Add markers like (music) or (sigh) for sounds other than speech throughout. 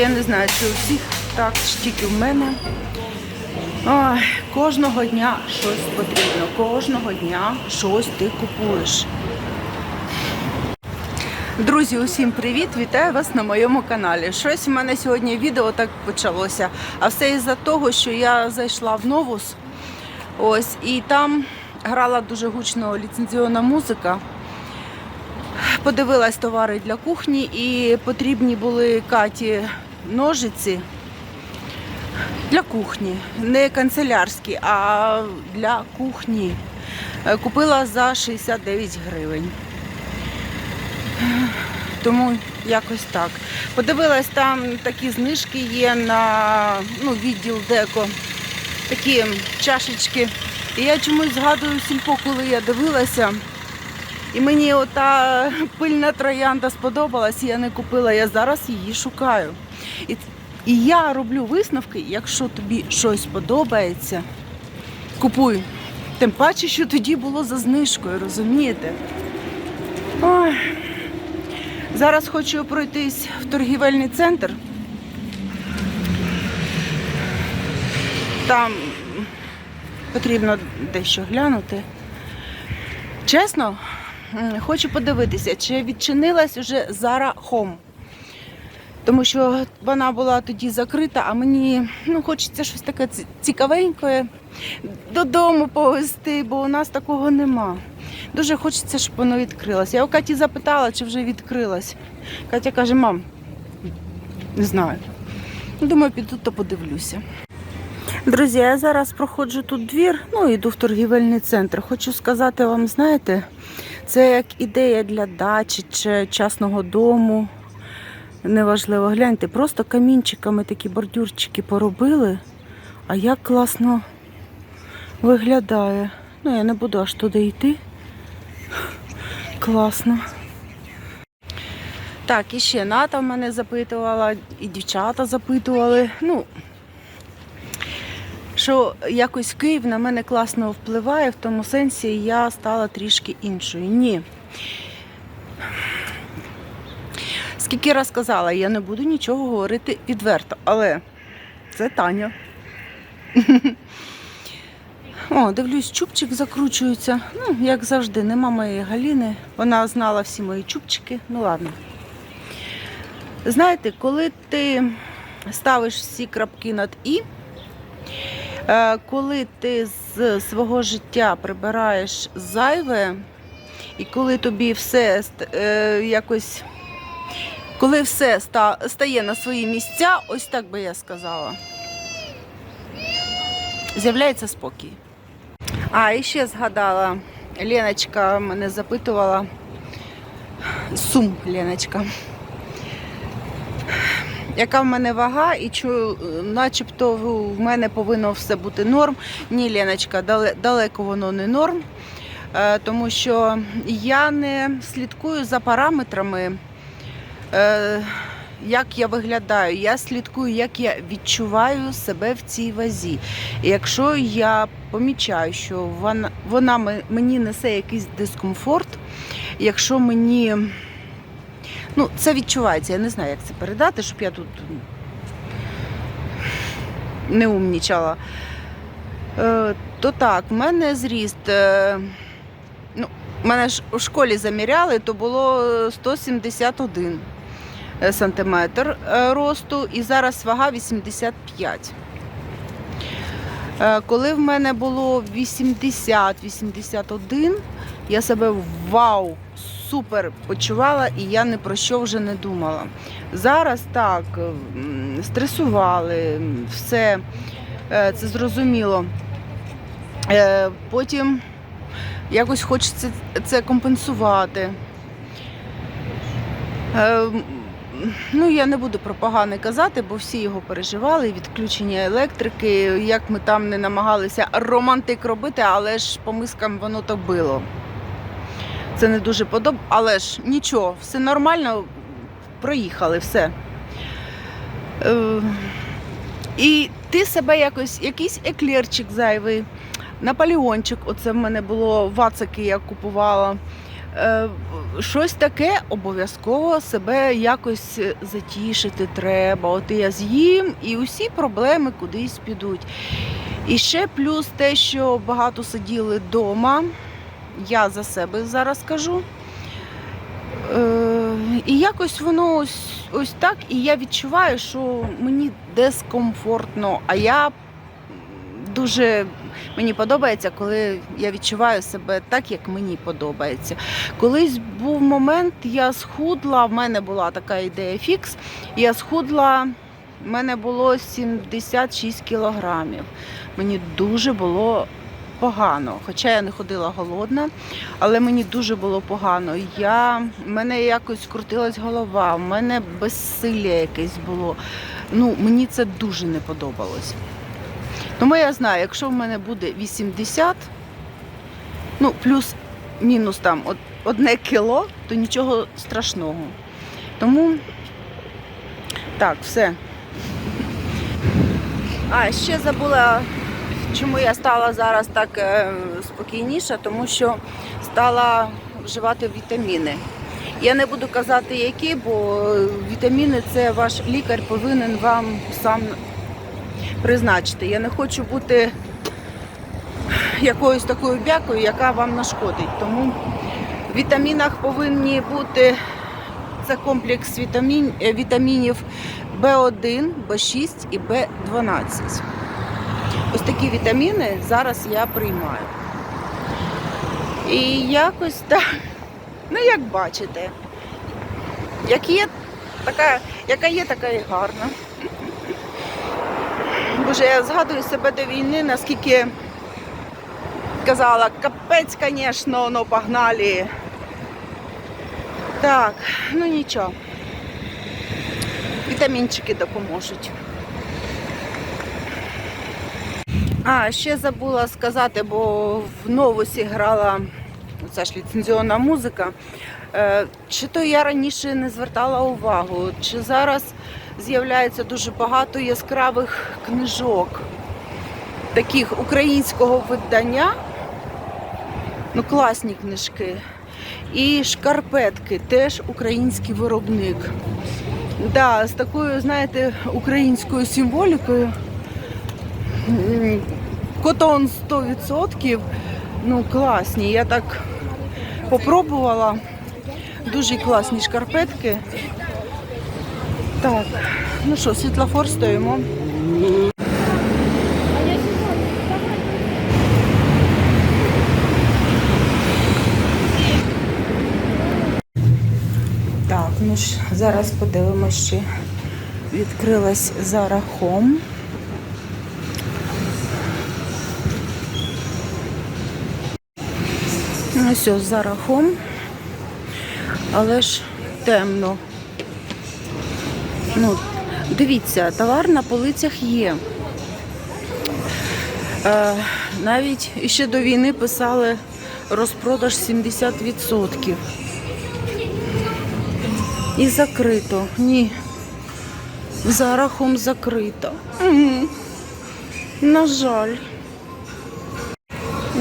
Я не знаю, чи у всіх так, чи тільки в мене. Ой, кожного дня щось потрібно, кожного дня щось ти купуєш. Друзі, усім привіт! Вітаю вас на моєму каналі. Щось в мене сьогодні відео так почалося. А все із-за того, що я зайшла в Новус. Ось, і там грала дуже гучно ліцензіонна музика. Подивилась товари для кухні і потрібні були Каті ножиці для кухні. Не канцелярські, а для кухні. Е, Купила за 69 гривень. Тому якось так. Подивилась, там такі знижки є на ну, відділ деко, такі чашечки. І я чомусь згадую сільпо, коли я дивилася. І мені ота пильна троянда сподобалась, я не купила, я зараз її шукаю. І, і я роблю висновки, якщо тобі щось подобається, купуй. Тим паче, що тоді було за знижкою, розумієте? Ой. Зараз хочу пройтись в торгівельний центр. Там потрібно дещо глянути. Чесно, хочу подивитися, чи відчинилась уже Zara Home. Тому що вона була тоді закрита, а мені ну, хочеться щось таке ці- цікавеньке додому повезти, бо у нас такого нема. Дуже хочеться, щоб воно відкрилось. Я у Каті запитала, чи вже відкрилось. Катя каже, мам, не знаю. Думаю, піду то подивлюся. Друзі, я зараз проходжу тут двір, ну йду в торгівельний центр. Хочу сказати вам, знаєте, це як ідея для дачі чи частного дому. Неважливо, гляньте, просто камінчиками такі бордюрчики поробили, а як класно виглядає. Ну, я не буду аж туди йти. Класно. Так, і ще Ната в мене запитувала, і дівчата запитували. Ну, що якось Київ на мене класно впливає, в тому сенсі я стала трішки іншою. Ні. Скільки раз казала, я не буду нічого говорити відверто, але це Таня. (laughs) О, дивлюсь, чубчик закручується. Ну, як завжди, нема моєї Галіни. Вона знала всі мої чубчики. Ну ладно. Знаєте, коли ти ставиш всі крапки над І, коли ти з свого життя прибираєш зайве, і коли тобі все е, якось. Коли все стає на свої місця, ось так би я сказала, з'являється спокій. А, і ще згадала, Леночка мене запитувала. Сум Леночка. Яка в мене вага, і чу, начебто в мене повинно все бути норм. Ні, Леночка, далеко воно не норм, е, тому що я не слідкую за параметрами, е, як я виглядаю. Я слідкую, як я відчуваю себе в цій вазі. І якщо я помічаю, що вона, вона мені несе якийсь дискомфорт, якщо мені. Ну, це відчувається, я не знаю, як це передати, щоб я тут не умнічала. Е, то так, в мене зріст. Е, ну, мене ж у школі заміряли, то було 171 сантиметр е, росту, і зараз вага 85. Е, Коли в мене було 80-81, я себе вау, супер почувала і я ні про що вже не думала. Зараз так, стресували, все е, це зрозуміло. Е, Потім якось хочеться це компенсувати. Е, Ну, я не буду про погане казати, бо всі його переживали, відключення електрики, як ми там не намагалися романтик робити, але ж по мискам воно то било. Це не дуже подобається, але ж нічого, все нормально, проїхали, все. Е, І ти себе якось, якийсь еклерчик зайвий, наполеончик, оце в мене було вацики, я купувала. е, щось таке обов'язково себе якось затішити треба. От я з'їм, і усі проблеми кудись підуть. І ще плюс те, що багато сиділи вдома. Я за себе зараз кажу. Е, і якось воно ось, ось так, і я відчуваю, що мені дискомфортно, а я дуже мені подобається, коли я відчуваю себе так, як мені подобається. Колись був момент, я схудла, в мене була така ідея фікс. Я схудла, в мене було 76 кілограмів. Мені дуже було погано. Хоча я не ходила голодна, але мені дуже було погано. Я, в мене якось крутилась голова, в мене безсилля якесь було. Ну, мені це дуже не подобалось. Тому я знаю, якщо в мене буде 80, ну, плюс-мінус там одне кіло, то нічого страшного. Тому так, все. А, ще забула, чому я стала зараз так е, спокійніша, тому що стала вживати вітаміни. Я не буду казати, які, бо вітаміни це ваш лікар повинен вам сам призначити. Я не хочу бути якоюсь такою бякою, яка вам нашкодить. Тому в вітамінах повинні бути це комплекс вітамін, е, вітамінів В1, В6 і В12. Ось такі вітаміни зараз я приймаю. І якось так, ну як бачите, як є, така, яка є, така і гарна. Боже, я згадую себе до війни, наскільки казала, капець, звісно, ну погнали. Так, ну нічого. Вітамінчики допоможуть. А, ще забула сказати, бо в новусі грала ця ж ліцензіонна музика. Е, Чи то я раніше не звертала увагу, чи зараз з'являється дуже багато яскравих книжок, таких українського видання. Ну, класні книжки. І шкарпетки, теж український виробник. Да, з такою, знаєте, українською символікою. Котон 100%. Ну, класні. Я так попробувала. Дуже класні шкарпетки. Так, ну що, світлофор стоїмо. Так, ну ж, зараз подивимося, чи відкрилась Zara Home. Ну все, Zara Home. Але ж темно. Ну, дивіться, товар на полицях є. Е, навіть ще до війни писали розпродаж 70%. І закрито. Ні. Зарахом закрито. Мгм. На жаль.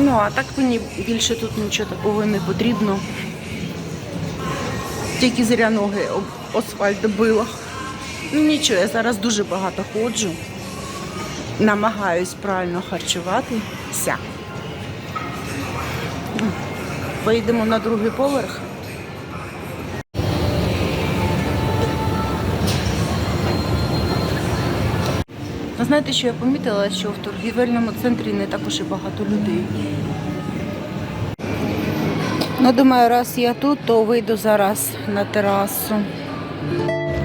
Ну, а так мені більше тут нічого такого не потрібно. Тільки зря ноги об асфальт била. Ну нічого, я зараз дуже багато ходжу. Намагаюсь правильно харчуватися. Поїдемо на другий поверх. Знаєте, що я помітила, що в торгівельному центрі не також і багато людей. Ну, думаю, раз я тут, то вийду зараз на терасу.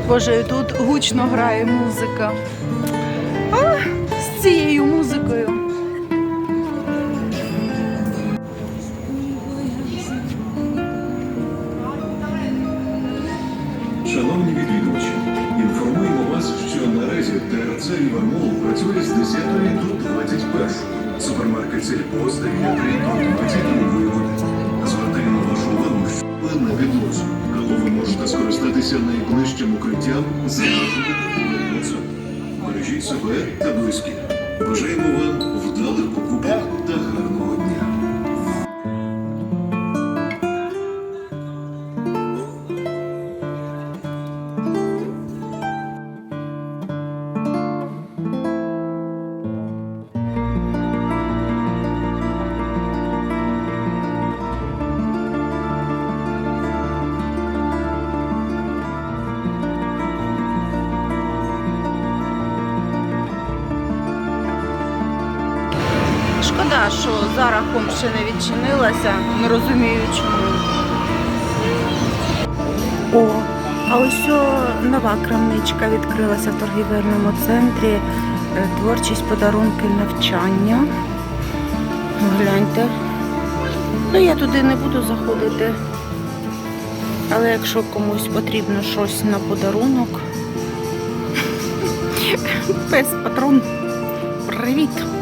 Боже, тут гучно грає музика. А, з цією музикою. Супермаркет Сільпо я 9 до 22 години. Звертаємо вашу увагу, що на підлозі, Або ви можете скористатися найближчим укриттям за. Бережіть себе та близьких. Бажаємо вам вдалих покупок Шкода, що зараз ще не відчинилася, не розумію чому. О, а ось нова крамничка відкрилася в торгівельному центрі. Е, Творчість, подарунки, навчання. Гляньте. Ну, я туди не буду заходити. Але якщо комусь потрібно щось на подарунок. (laughs) Пес патрон. Привіт!